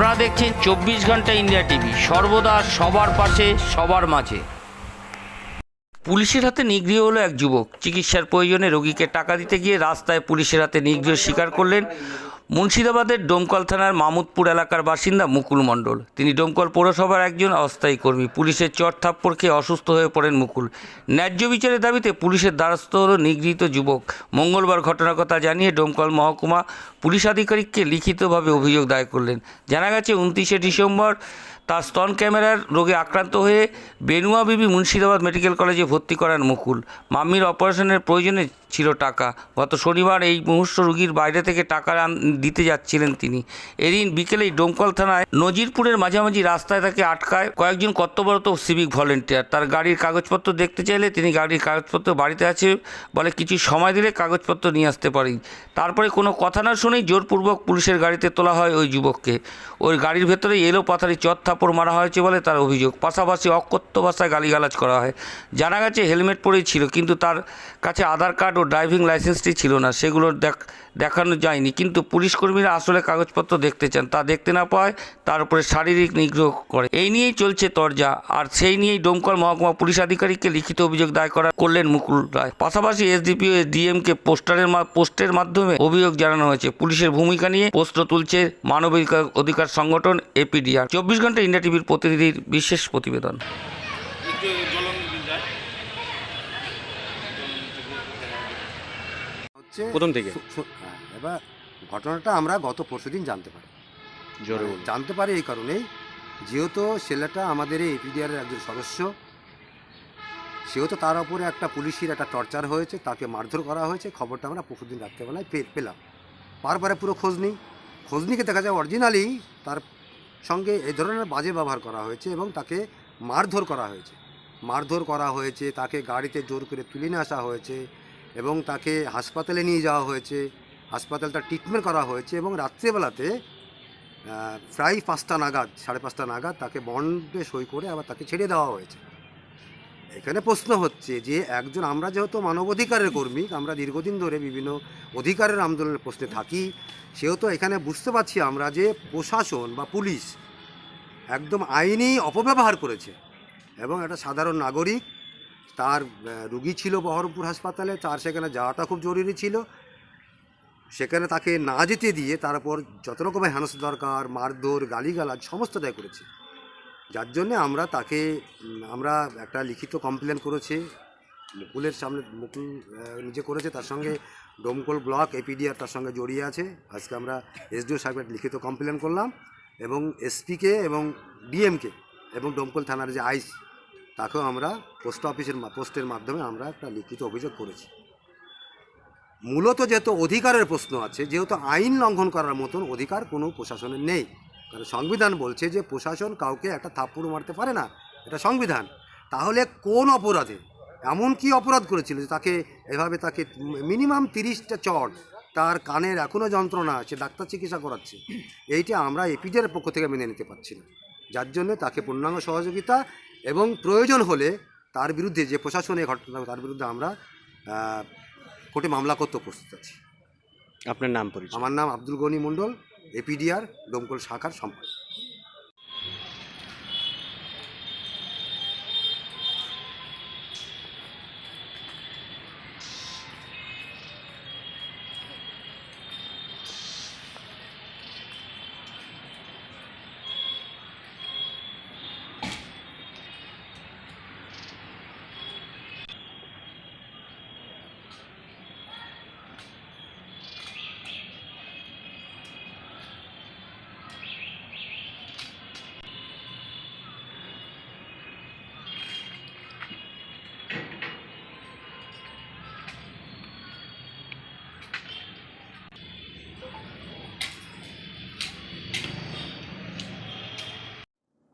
আপনারা দেখছেন চব্বিশ ঘণ্টা ইন্ডিয়া টিভি, সর্বদা সবার পাশে, সবার মাঝে। পুলিশের হাতে নিগৃহ হলো এক যুবক। চিকিৎসার প্রয়োজনে রোগীকে টাকা দিতে গিয়ে রাস্তায় পুলিশের হাতে নিগৃহ স্বীকার করলেন মুর্শিদাবাদের ডোমকল থানার মামুদপুর এলাকার বাসিন্দা মুকুল মণ্ডল। তিনি ডোমকল পৌরসভার একজন অস্থায়ী কর্মী। পুলিশের চট থাপ্পড় খেয়ে অসুস্থ হয়ে পড়েন মুকুল। ন্যায্য বিচারের দাবিতে পুলিশের দ্বারস্থ হল নিগৃহীত যুবক। মঙ্গলবার ঘটনার কথা জানিয়ে ডোমকল মহকুমা পুলিশ আধিকারিককে লিখিতভাবে অভিযোগ দায়ের করলেন। জানা গেছে, উনত্রিশে ডিসেম্বর তার স্তন ক্যামেরার রোগে আক্রান্ত হয়ে বেনুয়া বিবি মুর্শিদাবাদ মেডিকেল কলেজে ভর্তি করান মুকুল। মাম্মির অপারেশনের প্রয়োজনে ছিল টাকা। গত শনিবার এই মুহূর্ত রোগীর বাইরে থেকে টাকা দিতে যাচ্ছিলেন তিনি। এদিন বিকেলেই ডোমকল থানায় নজিরপুরের মাঝামাঝি রাস্তায় তাকে আটকায় কয়েকজন কর্তব্যরত সিভিক ভলেন্টিয়ার। তার গাড়ির কাগজপত্র দেখতে চাইলে তিনি গাড়ির কাগজপত্র বাড়িতে আছে বলে কিছু সময় দিলে কাগজপত্র নিয়ে আসতে পারি তারপরে কোনো কথা না শুনেই জোরপূর্বক পুলিশের গাড়িতে তোলা হয় ওই যুবককে। ওই গাড়ির ভেতরে এলো পাথারি চর থাপড় মারা হয়েছে বলে তার অভিযোগ। পাশাপাশি অকথ্য ভাষায় গালিগালাজ করা হয়। জানা গেছে, হেলমেট পরেই ছিল, কিন্তু তার কাছে আধার কার্ড ও ড্রাইভিং লাইসেন্সটি ছিল না। সেগুলো দেখ- দেখানো যায়নি, কিন্তু পুলিশ কর্মীরা আসলে কাগজপত্র দেখতে চান। তা দেখতে না পাওয়ায় তার উপরে শারীরিক নিগ্রহ করে। এই নিয়েই চলছে তরজা, আর সেই নিয়েই ডোমকল মহকুমা পুলিশ আধিকারিককে লিখিত অভিযোগ দায়ের করা করলেন মুকুল রায়। পাশাপাশি এসডিপিও ডিএমকে পোস্টারের পোস্টের মাধ্যমে অভিযোগ জানানো হয়েছে। পুলিশের ভূমিকা নিয়ে প্রশ্ন তুলছে মানবাধিকার অধিকার সংগঠন এপিডিআর। চব্বিশ ঘণ্টা ইন্ডিয়া টিভির প্রতিনিধির বিশেষ প্রতিবেদন। প্রথম থেকে? হ্যাঁ, এবার ঘটনাটা আমরা গত পরশুদিন জানতে পারি। জোরে জানতে পারি এই কারণেই যেহেতু ছেলেটা আমাদের এই এপিডিআরের একজন সদস্য সেহেতু তার উপরে একটা পুলিশের একটা টর্চার হয়েছে তাকে মারধর করা হয়েছে খবরটা আমরা পরশুদিন রাত্রেবেলায় পেলাম। বারবারে পুরো খোঁজ নিই। খোঁজ নিকে দেখা যায় অরিজিনালি তার সঙ্গে এ ধরনের বাজে ব্যবহার করা হয়েছে এবং তাকে মারধর করা হয়েছে। মারধর করা হয়েছে, তাকে গাড়িতে জোর করে তুলে নিয়ে আসা হয়েছে এবং তাকে হাসপাতালে নিয়ে যাওয়া হয়েছে। হাসপাতালটা ট্রিটমেন্ট করা হয়েছে এবং রাত্রেবেলাতে প্রায় পাঁচটা নাগাদ, সাড়ে পাঁচটা নাগাদ তাকে বন্ডে সই করে আবার তাকে ছেড়ে দেওয়া হয়েছে। এখানে প্রশ্ন হচ্ছে যে একজন, আমরা যেহেতু মানবাধিকারের কর্মী, আমরা দীর্ঘদিন ধরে বিভিন্ন অধিকারের আন্দোলনের প্রশ্নে থাকি, সেহেতু এখানে বুঝতে পারছি আমরা যে প্রশাসন বা পুলিশ একদম আইনি অপব্যবহার করেছে এবং একটা সাধারণ নাগরিক, তার রুগী ছিল বহরমপুর হাসপাতালে, তার সেখানে যাওয়াটা খুব জরুরি ছিল। সেখানে তাকে না যেতে দিয়ে তার উপর যত রকমের হেনস্থা দরকার, মারধর, গালিগালাজ সমস্তটাই করেছে। যার জন্যে আমরা তাকে আমরা একটা লিখিত কমপ্লেন করেছি। মুকুলের সামনে, মুকুল নিজে করেছে, তার সঙ্গে ডোমকল ব্লক এপিডিআর তার সঙ্গে জড়িয়ে আছে। আজকে আমরা এসডিও সাহেবের লিখিত কমপ্লেন করলাম এবং এসপিকে এবং ডিএমকে এবং ডোমকল থানার যে আইস, তাকেও আমরা পোস্ট অফিসের পোস্টের মাধ্যমে আমরা একটা লিখিত অভিযোগ করেছি। মূলত যেহেতু অধিকারের প্রশ্ন আছে, যেহেতু আইন লঙ্ঘন করার মতন অধিকার কোনো প্রশাসনের নেই। কারণ সংবিধান বলছে যে প্রশাসন কাউকে একটা থাপ্পড় মারতে পারে না এটা সংবিধান। তাহলে কোন অপরাধে? এমন কি অপরাধ করেছিল যে তাকে এভাবে তাকে মিনিমাম তিরিশটা চট তার কানের এখনও যন্ত্রণা সে ডাক্তার চিকিৎসা করাচ্ছে। এইটা আমরা এপিজের পক্ষ থেকে মেনে নিতে পারছি না। যার জন্য তাকে পূর্ণাঙ্গ সহযোগিতা এবং প্রয়োজন হলে তার বিরুদ্ধে যে প্রশাসন ঘটনা তার বিরুদ্ধে আমরা কোর্টে মামলা করতে প্রস্তুত আছি। আপনার নাম পরিচয়? আমার নাম আব্দুল গনি মণ্ডল। এপিডিআর ডোমকল শাখার সম্পাদক।